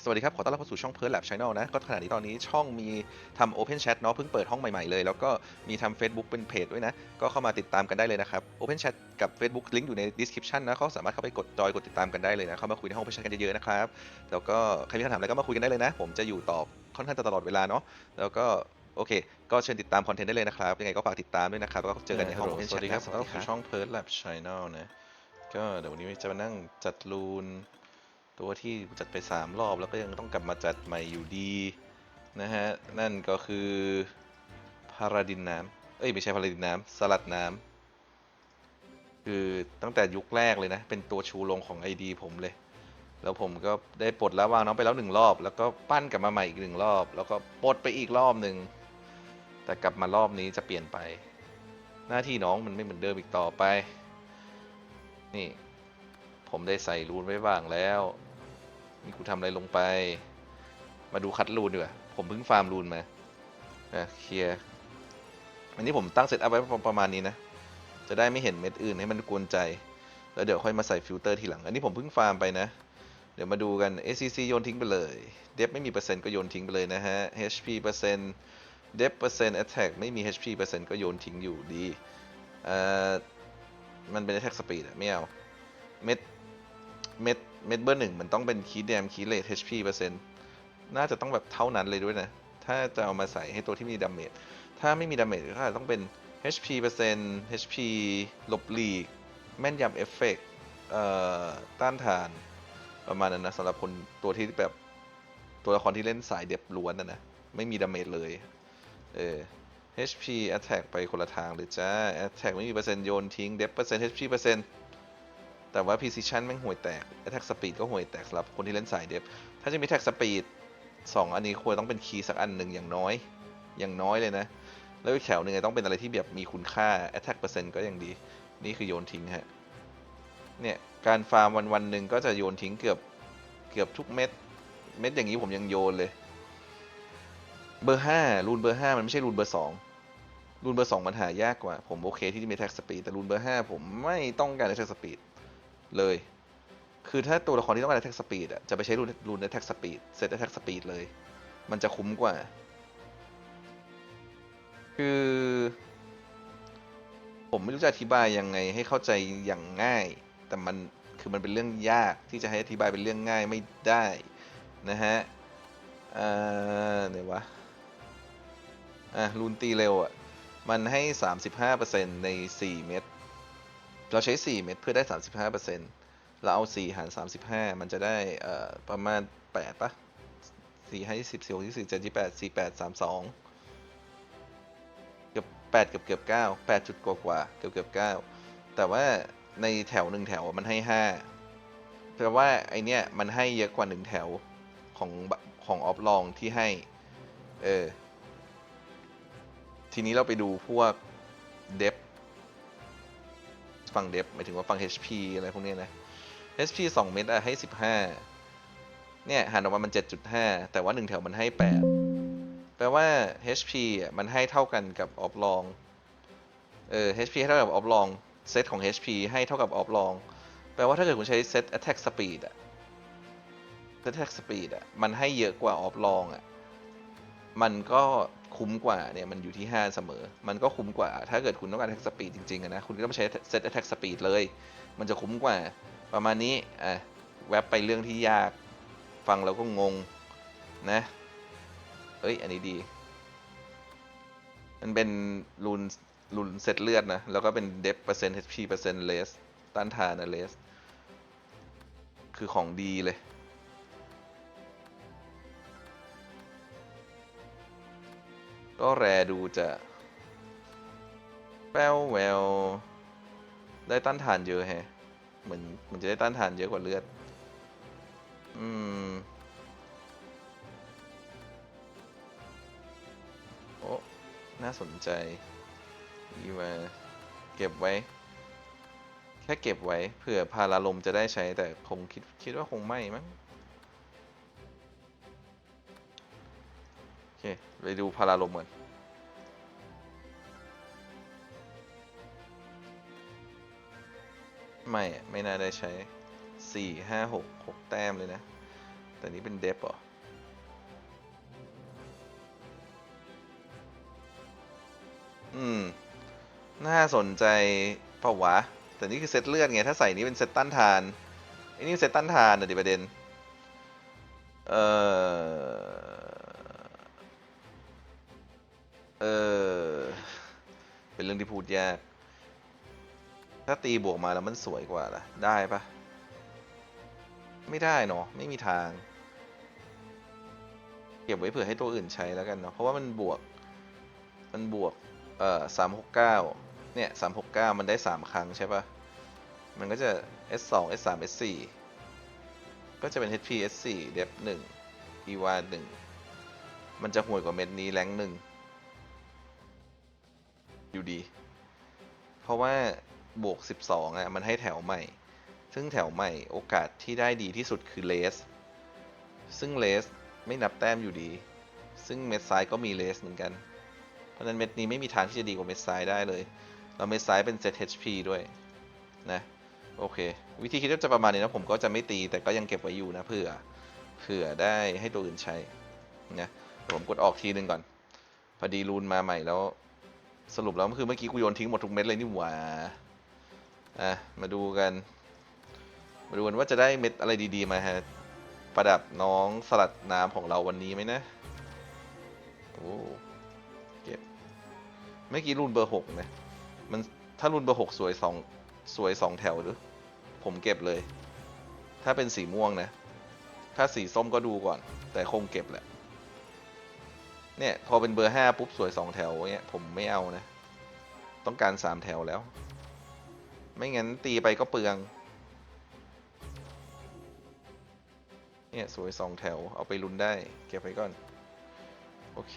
เคสวัสดีครับ ขอต้อนรับเข้าสู่ช่องเพิร์ลแลบช n แนลนะ ก็ขณะนี้ตอนนี้ช่องมีทำ Open Chat เนาะเพิ่งเปิดห้องใหม่ ๆ เลย แล้วก็มีทำ Facebook เป็นเพจด้วยนะ ก็เข้ามาติดตามกันได้เลยนะครับ Open Chat กับ Facebook ลิงก์อยู่ใน description นะก็สามารถเข้าไปกดจอยกดติดตามกันได้เลยนะ เข้ามาคุยในห้อง Open Chat กันเยอะๆนะครับ แล้วก็ใครมีคำถามอะไรก็มาคุยกันได้เลยนะ ผมจะอยู่ตอบค่อนข้างจะตลอดเวลาเนาะ แล้วก็โอเค ก็เชิญติดตามคอนเทนต์ได้เลยนะครับ ยังไงก็ฝากติดตามด้วยนะครับแล้วก็เจอกันในห้อง Open สวั Chat สดีคนะรับสสวัวัสสดีดีครับช่อง p e r l Lab Channel นะ ก็เดี๋ยววันนี้จะมานั่งจัดรูน ตัวที่จัดไป 3 รอบแล้วก็ยังต้องกลับมาจัดใหม่อยู่ดีนะฮะ นั่นก็คือพาราดินน้ำเอ้ยไม่ใช่พาราดินน้ำสลัดน้ำคือตั้งแต่ยุคแรกเลยนะ เป็นตัวชูลงของ ID ผมเลย แล้วผมก็ได้ปลดแล้ววางน้องไปแล้วหนึ่งรอบ แล้วก็ปั้นกลับมาใหม่อีกหนึ่งรอบ แล้วก็ปลดไปอีกรอบหนึ่งแต่กลับมารอบนี้จะเปลี่ยนไป หน้าที่น้องมันไม่เหมือนเดิมอีกต่อไป นี่ผมได้ใส่รูนไว้บ้างแล้ว นี่กูทำอะไรลงไป มาดูคัดรูนดีกว่า ผมเพิ่งฟาร์มรูนมานะเคลียร์อันนี้ผมตั้งเซตอัพไว้ประมาณนี้นะ จะได้ไม่เห็นเม็ดอื่นให้มันกวนใจ แล้วเดี๋ยวค่อยมาใส่ฟิลเตอร์ทีหลัง อันนี้ผมเพิ่งฟาร์มไปนะ เดี๋ยวมาดูกัน ACC โยนทิ้งไปเลย เดฟไม่มีเปอร์เซ็นต์ก็โยนทิ้งไปเลยนะฮะ HP เปอร์เซ็นต์เดฟเปอร์เซ็นต์ attack ไม่มี HP เปอร์เซ็นต์ก็โยนทิ้งอยู่ดีเอ่อมันเป็น attack speed อะไม่เอา เม็ด เม็ด เม็ดเบอร์หนึ่งมันต้องเป็นคีย์แดมคีย์เลท HP เปอร์เซ็นต์น่าจะต้องแบบเท่านั้นเลยด้วยนะ ถ้าจะเอามาใส่ให้ตัวที่มีดาเมจถ้าไม่มีดาเมจก็อาจจะต้องเป็น HP เปอร์เซ็นต์ HP หลบหลีก แม่นยำเอฟเฟกต์ต้านทานประมาณนั้นนะสำหรับคนตัวที่แบบตัวละครที่เล่นสายเด็บล้วนนะนะไม่มีดาเมจเลยเออ HP attack ไปคนละทางเลยจ้า attack ไม่มีเปอร์เซ็นต์โยนทิ้ง depth เปอร์เซ็นต์ HP เปอร์เซ็นต์ แต่ว่า precision แม่งห่วยแตก attack speed ก็ห่วยแตกสำหรับคนที่เล่นสายเดฟ ถ้าจะมี attack speed สองอันนี้ควรต้องเป็นคีย์สักอันหนึ่งอย่างน้อย อย่างน้อยเลยนะ แล้วอีกแถวหนึ่งต้องเป็นอะไรที่แบบมีคุณค่า attack เปอร์เซ็นต์ก็ยังดี นี่คือโยนทิ้งฮะ เนี่ย การฟาร์มวันวันหนึ่งก็จะโยนทิ้งเกือบ เกือบทุกเม็ด เม็ดอย่างนี้ผมยังโยนเลย เบอร์ห้ารูนเบอร์ห้ามันไม่ใช่รูนเบอร์สองรูนเบอร์สองมันหายากกว่า ผมโอเคที่จะมีแท็กสปีดแต่รูนเบอร์ห้าผมไม่ต้องการแท็กสปีด เลย คือถ้าตัวละครที่ต้องการแท็กสปีดอะจะไปใช้รูนรูนแท็กสปีดเซตแท็กสปีดเลย มันจะคุ้มกว่า คือ ผมไม่รู้จะอธิบายยังไงให้เข้าใจอย่างง่าย แต่มันคือมันเป็นเรื่องยากที่จะให้อธิบายเป็นเรื่องง่ายไม่ได้นะฮะอ่าเดี๋ยววะอะรูนตีเร็วอะ มันให้ 35%ใน 4 เม็ด เราใช้ 4 เม็ดเพื่อได้ 35%เราเอา 4 หาร 35 มันจะได้ประมาณ 8ปะ4ให้10 4 6 24 7 28 48 32 เกือบ8เกือบเกือบ9 8จุดกว่ากว่าเกือบเกือบ9 แต่ว่าในแถวหนึ่งแถวมันให้ 5 แปลว่าไอเนี้ยมันให้เยอะกว่า 1 แถวของของออฟลองที่ให้ เออ ทีนี้เราไปดูพวกเดฟ ฝั่งเดฟหมายถึงว่าฝั่ง HP อะไรพวกนี้นะ HP 2 เม็ดอะให้ 15 เนี่ยหันออกมามัน 7.5 แต่ว่า 1 แถวมันให้ 8 แปลว่า HP อะมันให้เท่ากันกับออฟลอง เออ HP ให้เท่ากับออฟลอง เซตของ HP ให้เท่ากับออฟลอง แปลว่าถ้าเกิดคุณใช้เซต attack speed อะ attack speed อะมันให้เยอะกว่าออฟลองอะมันก็ คุ้มกว่าเนี่ยมันอยู่ที่ 5 เสมอ มันก็คุ้มกว่า ถ้าเกิดคุณต้องการ attack speed จริงๆนะคุณก็ต้องใช้ set attack speed เลย มันจะคุ้มกว่า ประมาณนี้อะแวบไปเรื่องที่ยากฟังแล้วก็งงนะเอ้ยอันนี้ดี มันเป็นรูนรูนเซตเลือดนะ แล้วก็เป็นเดฟเปอร์เซ็นต์ HP เปอร์เซ็นต์เลสต้านทานนะเลสคือของดีเลย ก็แรดูจะแป้วแววได้ต้านทานเยอะแฮะเหมือนมันจะได้ต้านทานเยอะกว่าเลือด อืม โอ้ น่าสนใจนี่มาเก็บไว้ แค่เก็บไว้เผื่อพาราลมจะได้ใช้แต่คงคิดคิดว่าคงไม่มั้ง ไปดูพาราลมก่อนไม่ ไม่น่าได้ใช้สี่ห้าหกหกแต้มเลยนะ แต่นี้เป็นเดฟเหรออืม น่าสนใจเปล่าวะ แต่นี่คือเซตเลือดไง ถ้าใส่นี้เป็นเซตต้านทานไอ้นี่เซตต้านทานนะดิประเด็น เอ่อ เออ เป็นเรื่องที่พูดยาก ถ้าตีบวกมาแล้วมันสวยกว่าล่ะ ได้ปะไม่ได้เนาะไม่มีทาง เก็บไว้เผื่อให้ตัวอื่นใช้แล้วกันเนาะเพราะว่ามันบวก มันบวก เอ่อสามหกเก้าเนี่ยสามหกเก้ามันได้สามครั้งใช่ปะมันก็จะ S สอง S สาม S สี่ก็จะเป็น HP S สี่ def หนึ่ง EVA หนึ่งมันจะห่วยกว่าเม็ดนี้แรงหนึ่ง อยู่ดี เพราะว่าบวก 12อะมันให้แถวใหม่ ซึ่งแถวใหม่โอกาสที่ได้ดีที่สุดคือเลส ซึ่งเลสไม่นับแต้มอยู่ดี ซึ่งเม็ดซ้ายก็มีเลสเหมือนกัน เพราะนั้นเม็ดนี้ไม่มีทางที่จะดีกว่าเม็ดซ้ายได้เลย เราเม็ดซ้ายเป็น ZHP ด้วยนะโอเค วิธีคิดก็จะประมาณนี้นะผมก็จะไม่ตีแต่ก็ยังเก็บไว้อยู่นะเผื่อเผื่อได้ให้ตัวอื่นใช้นะผมกดออกทีนึงก่อน พอดีรูนมาใหม่แล้ว สรุปแล้วคือเมื่อกี้กูโยนทิ้งหมดทุกเม็ดเลยนี่หว่าอะมาดูกัน มาดูกันว่าจะได้เม็ดอะไรดีๆมาฮะ ประดับน้องสลัดน้ำของเราวันนี้ไหมนะ โอ้เก็บเมื่อกี้รุ่นเบอร์หกนะ มันถ้ารุ่นเบอร์หกสวยสองสวยสองแถวหรือ ผมเก็บเลย ถ้าเป็นสีม่วงนะ ถ้าสีส้มก็ดูก่อน แต่คงเก็บแหละ เนี่ยพอเป็นเบอร์ห้าปุ๊บสวยสองแถวเงี้ยผมไม่เอานะ ต้องการสามแถวแล้ว ไม่งั้นตีไปก็เปลือง เนี่ยสวยสองแถวเอาไปลุ้นได้เก็บไว้ก่อน โอเค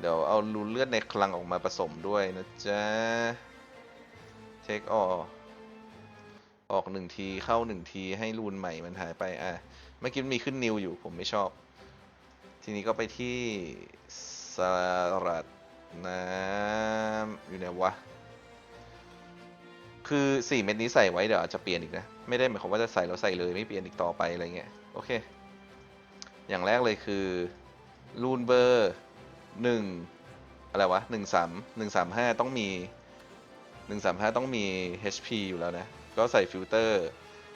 เดี๋ยวเอารูนเลือดในคลังออกมาผสมด้วยนะจ๊ะเทคออกออกหนึ่งทีเข้าหนึ่งทีให้รูนใหม่มันหายไปอะเมื่อกี้มีขึ้นนิวอยู่ผมไม่ชอบ ทีนี้ก็ไปที่สลัดน้ำอยู่ไหนวะ คือสี่เม็ดนี้ใส่ไว้เดี๋ยวอาจจะเปลี่ยนอีกนะ ไม่ได้หมายความว่าจะใส่แล้วใส่เลยไม่เปลี่ยนอีกต่อไปอะไรเงี้ย โอเค อย่างแรกเลยคือรูนเบอร์หนึ่งอะไรวะหนึ่งสามหนึ่งสามห้าต้องมีหนึ่งสามห้าต้องมี HP อยู่แล้วนะ ก็ใส่ฟิลเตอร์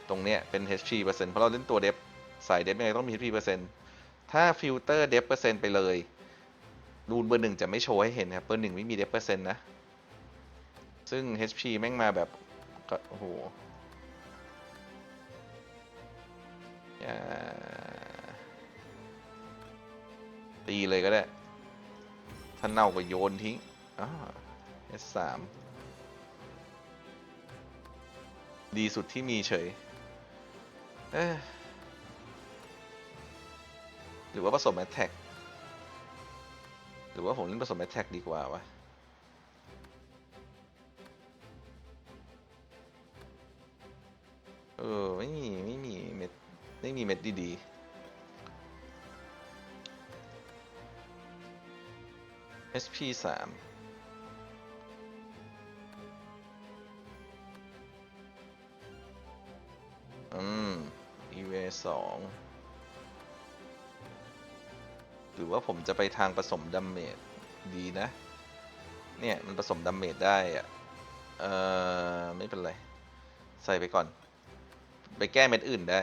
ตรงเนี้ยเป็น HP เปอร์เซ็นต์เพราะเราเล่นตัวเดฟใส่เดฟยังไงต้องมี HP เปอร์เซ็นต์ ถ้าฟิลเตอร์เดฟเปอร์เซ็นต์ไปเลย รูนเบอร์หนึ่งจะไม่โชว์ให้เห็นครับ เบอร์หนึ่งไม่มีเดฟเปอร์เซ็นต์นะ ซึ่ง HP แม่งมาแบบโอ้โหตีเลยก็ได้ ถ้าเน่าก็โยนทิ้งอ่า S3 ดีสุดที่มีเฉย เอ๊ะ หรือว่าผสมแอตแทกหรือว่าผมเล่นผสมแอตแทกดีกว่าวะเออไม่มีไม่มีเม็ดไม่มีเม็ดดีๆ SP สามอืม EV สอง หรือว่าผมจะไปทางผสมดัมเมจดีนะ เนี่ย มันผสมดัมเมจได้อะเออไม่เป็นไร ใส่ไปก่อน ไปแก้เม็ดอื่นได้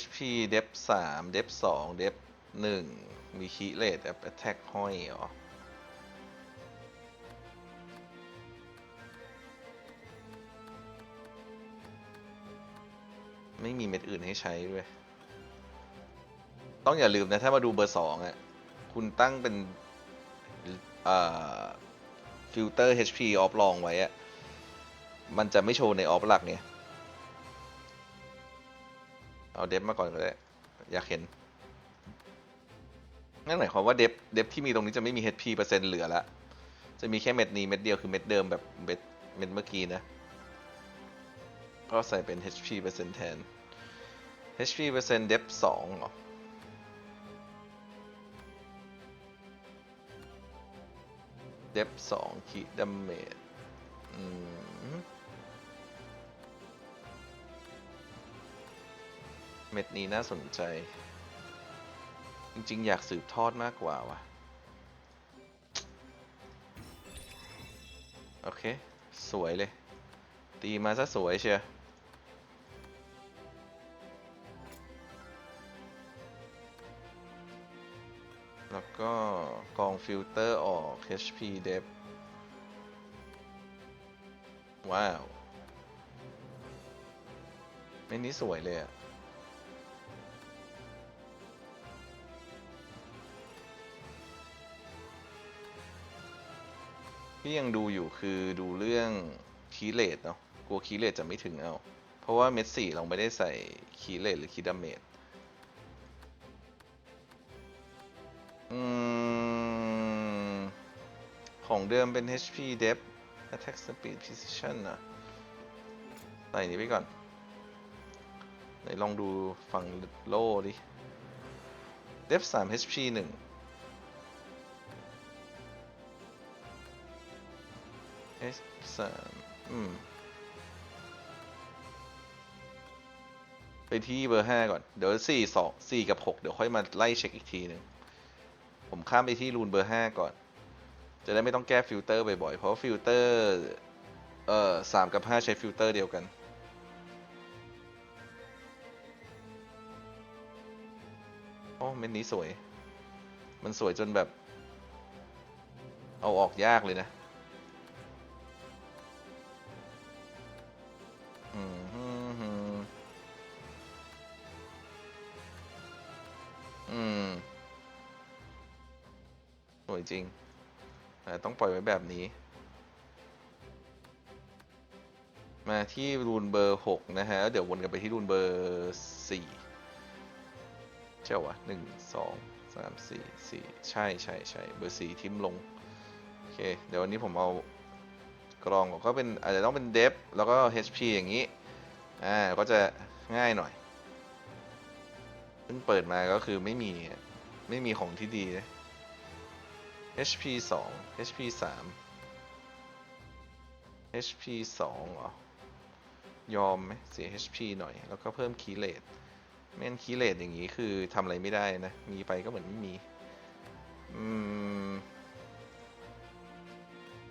HP Dep 3 Dep 2 Dep 1มีคีเลตแอปแท็กห้อยเหรอไม่มีเม็ดอื่นให้ใช้ด้วย ต้องอย่าลืมนะ ถ้ามาดูเบอร์สองอะคุณตั้งเป็นฟิลเตอร์ HP ออฟลองไว้อะมันจะไม่โชว์ในออฟหลักเนี่ย เอาเดฟมาก่อนก็ได้ อยากเห็น นั่นหมายความว่าเดฟเดฟที่มีตรงนี้จะไม่มี HP เปอร์เซ็นต์เหลือละ จะมีแค่เม็ดนี้เม็ดเดียวคือเม็ดเดิมแบบเม็ดเม็ดเมื่อกี้นะ ก็ใส่เป็น HP เปอร์เซ็นต์แทน HP เปอร์เซ็นต์เดฟสองเหรอ เดฟสองคีดัมเมจเม็ดนี้น่าสนใจ จริงๆ อยากสืบทอดมากกว่าว่ะ โอเค สวยเลย ตีมาซะสวยเชียวแล้วก็ กรองฟิลเตอร์ออก HP dep ว้าวเมนนี้สวยเลยอะที่ยังดูอยู่คือดูเรื่องคีเลตเนาะกลัวคีเลตจะไม่ถึงเอา เพราะว่าเม็ดสี่เราไม่ได้ใส่คีเลตหรือคีดาเมจอืม ของเดิมเป็น HP depth attack speed precision นะใส่นี้ไปก่อน ไหนลองดูฝั่งโล่ดิ depth 3 HP 1 H 3อืม ไปที่เบอร์5ก่อน เดี๋ยว4 2 4กับ6เดี๋ยวค่อยมาไล่เช็คอีกทีหนึ่ง ผมข้ามไปที่รูนเบอร์5ก่อน จะได้ไม่ต้องแก้ฟิลเตอร์บ่อยๆ เพราะฟิลเตอร์เอ่อสามกับ5ใช้ฟิลเตอร์เดียวกัน โอ้เม็ดนี้สวย มันสวยจนแบบ เอาออกยากเลยนะอืมฮึ่มสวยจริง ต้องปล่อยไว้แบบนี้ มาที่รูนเบอร์ 6 นะฮะแล้วเดี๋ยววนกลันไปที่รูนเบอร์4เจ้าวะหนึ่งสองสามสี่สี่ใช่ใช่ใช่เบอร์4ทิมลง โอเค เดี๋ยววันนี้ผมเอากรองก็เป็นอาจจะต้องเป็นเดฟแล้วก็ HP อย่างนี้ อ่า ก็จะง่ายหน่อยเพิ่งเปิดมาก็คือไม่มี ไม่มีของที่ดี เลย HP 2 HP 3 HP 2เหรอ ยอมไหมเสีย HP หน่อย แล้วก็เพิ่มคีย์เลทไม่งั้นคีย์เลทอย่างนี้คือทำอะไรไม่ได้นะ มีไปก็เหมือนไม่มี อืม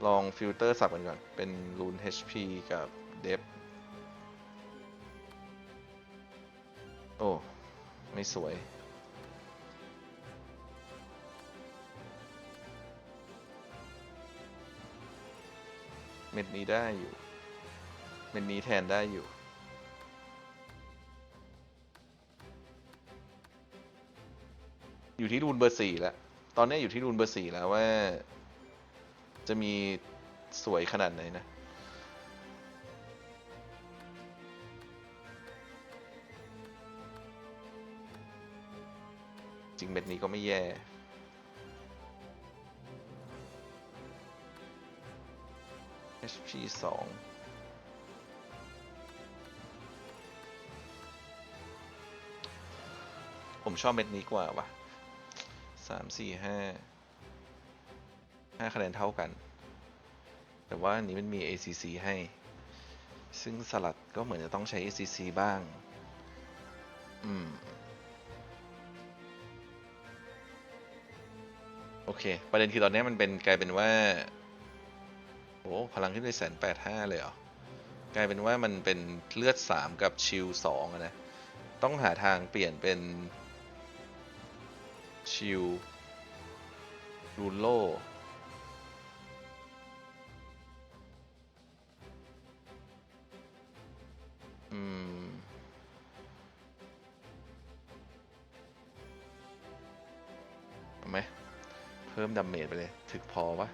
ลองฟิลเตอร์สับกันก่อน เป็นรูน HP กับ Dep โอ้ ไม่สวย เม็ดนี้ได้อยู่ เม็ดนี้แทนได้อยู่ อยู่ที่รูนเบอร์สี่แล้ว ตอนนี้อยู่ที่รูนเบอร์สี่แล้วว่า จะมีสวยขนาดไหนนะจริงเม็ดนี้ก็ไม่แย่ HP สองผมชอบเม็ดนี้กว่าวะสามสี่ห้าห้าคะแนนเท่ากัน แต่ว่าอันนี้มันมี ACC ให้ ซึ่งสลัดก็เหมือนจะต้องใช้ ACC บ้าง อืม โอเค ประเด็นคือตอนนี้มันเป็นกลายเป็นว่า โอ้พลังขึ้นไปแสนแปดห้าเลยเหรอกลายเป็นว่ามันเป็นเลือดสามกับชิลสองนะ ต้องหาทางเปลี่ยนเป็นชิลรูนโลอืมไหมเพิ่มดาเมจไปเลย ถึกพอวะ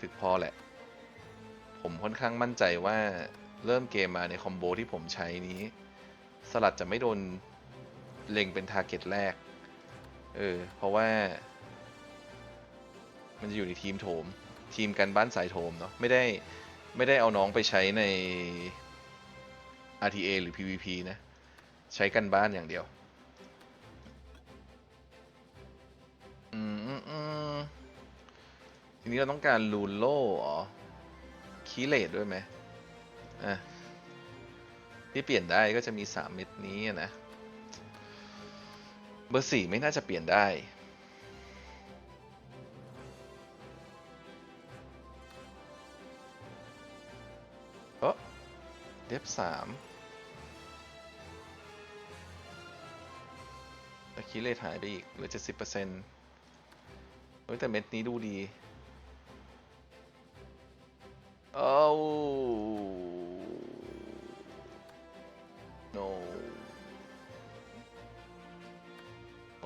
ถึกพอแหละ ผมค่อนข้างมั่นใจว่าเริ่มเกมมาในคอมโบที่ผมใช้นี้ สลัดจะไม่โดนเล็งเป็นทาร์เก็ตแรก เออ เพราะว่า มันจะอยู่ในทีมโถม ทีมกันบ้านสายโถมเนาะไม่ได้ไม่ได้เอาน้องไปใช้ใน RTA หรือ PVP นะ ใช้กันบ้านอย่างเดียวอืมอืมอืมทีนี้เราต้องการลูนโล่เหรอ คีเลตด้วยไหมอะที่เปลี่ยนได้ก็จะมี 3 เม็ดนี้นะ เบอร์สี่ไม่น่าจะเปลี่ยนได้ เออเดฟสามตะกี้เลทหายไปอีกเหลือเจ็ดสิบเปอร์เซ็นต์เฮ้แต่เม็ดนี้ดูดี โอ้ no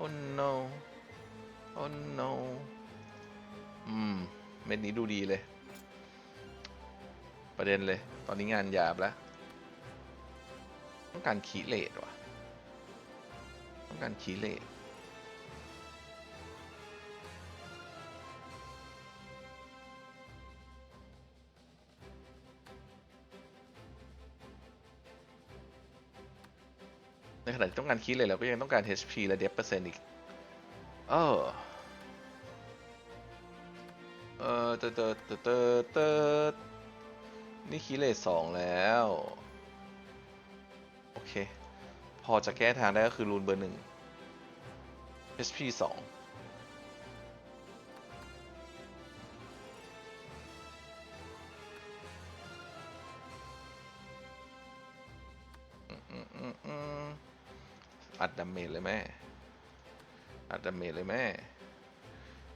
oh no oh no อืม เม็ดนี้ดูดีเลย ประเด็นเลย ตอนนี้งานหยาบแล้ว ต้องการคีเลดว่ะ ต้องการคีเลด ขณะที่ต้องการคีย์เลยเราก็ยังต้องการ HP และเดฟเปอร์เซ็นต์อีก เออเออเตอเตอเตอเตอเตอนี่คีเลสสองแล้ว โอเค พอจะแก้ทางได้ก็คือรูนเบอร์หนึ่ง HP สอง ดดาเมจเลยแม่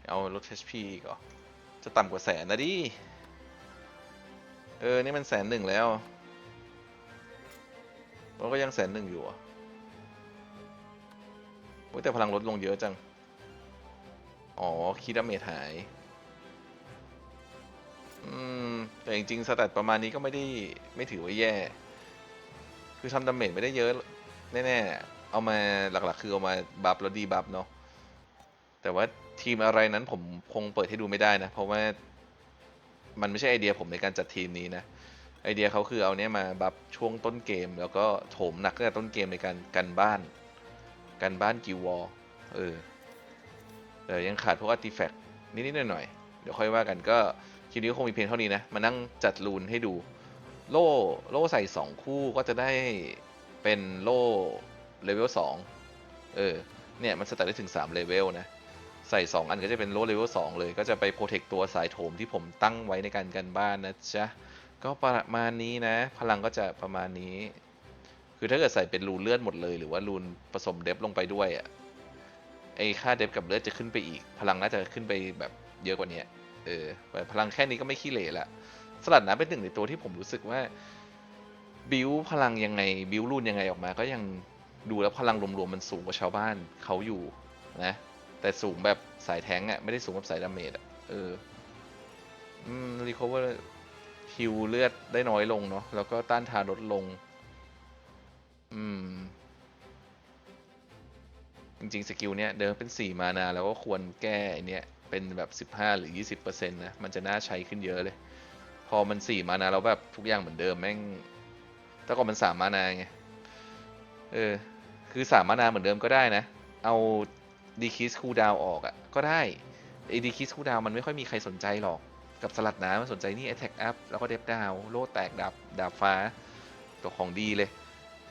เอาลด HP อีกเหรอจะต่ำกว่าแสนนะดิ เออ นี่มันแสนหนึ่งแล้วเราก็ยังแสนหนึ่งอยู่อะโอ้แต่พลังลดลงเยอะจัง อ๋อ คีดาเมจหาย อืม แต่จริงๆ สแตทประมาณนี้ก็ไม่ได้ ไม่ถือว่าแย่ คือทำดาเมจไม่ได้เยอะ แน่ๆ เอามาหลักๆ คือเอามาบัฟแล้วดีบัฟเนาะ แต่ว่าทีมอะไรนั้นผมคงเปิดให้ดูไม่ได้นะ เพราะว่ามันไม่ใช่ไอเดียผมในการจัดทีมนี้นะ ไอเดียเขาคือเอาเนี้ยมาบัฟช่วงต้นเกม แล้วก็โถมหนักตั้งแต่ต้นเกมในการกันบ้าน กันบ้านกิววอลเออแต่ยังขาดพวกอาร์ติแฟกต์นิดๆหน่อยๆเดี๋ยวค่อยว่ากันก็คลิปนี้คงมีเพียงเท่านี้นะ มานั่งจัดรูนให้ดู โล่โล่ใส่สองคู่ก็จะได้เป็นโล่เลเวลสองเออเนี่ยมันสตาร์ทได้ถึง3เลเวลนะ ใส่ 2 อันก็จะเป็นโลเลเวล2เลย ก็จะไปโปรเทคตัวสายโถมที่ผมตั้งไว้ในการกันบ้านนะจ๊ะ ก็ประมาณนี้นะ พลังก็จะประมาณนี้ คือถ้าเกิดใส่เป็นรูนเลือดหมดเลย หรือว่ารูนผสมเดฟลงไปด้วยอะไอค่าเดฟกับเลือดจะขึ้นไปอีก พลังน่าจะขึ้นไปแบบเยอะกว่านี้เออแต่พลังแค่นี้ก็ไม่ขี้เหร่ละสลัดน้ำเป็นหนึ่งในตัวที่ผมรู้สึกว่าบิวพลังยังไงบิวรูนยังไงออกมา ก็ยังดูแล้วพลังรวมๆมันสูงกว่าชาวบ้านเขาอยู่นะ แต่สูงแบบสายแทงก์อะไม่ได้สูงแบบสายดาเมจอะเออ อืม รีคอเวอร์ฮิวเลือดได้น้อยลงเนาะ แล้วก็ต้านทานลดลง อืม จริง ๆ สกิลเนี้ย เดิมเป็น 4 มานา แล้วก็ควรแก้ไอเนี้ย เป็นแบบ 15 หรือ 20%นะ มันจะน่าใช้ขึ้นเยอะเลย พอมัน 4 มานาแล้วแบบทุกอย่างเหมือนเดิมแม่ง แต่ก่อนมัน 3 มานาไง เออ คือ 3 มานาเหมือนเดิมก็ได้นะ เอา ดีคิสคูดาวออกอะ่ะ ก็ได้ไอ้ดีคิสคูดาวมันไม่ค่อยมีใครสนใจหรอกกับสลัดน้ำมันสนใจนี่ Attack Up แล้วก็เดฟดาวโลแตกดาบดาบฟ้า ตัวของดีเลย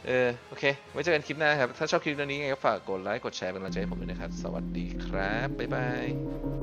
เออ โอเค ไว้เจอกันคลิปหน้าครับ ถ้าชอบคลิปนี้ยังไงก็ฝากกดไลค์ กดแชร์เป็นกำลังใจให้ผมด้วยนะครับ สวัสดีครับ บ๊ายบาย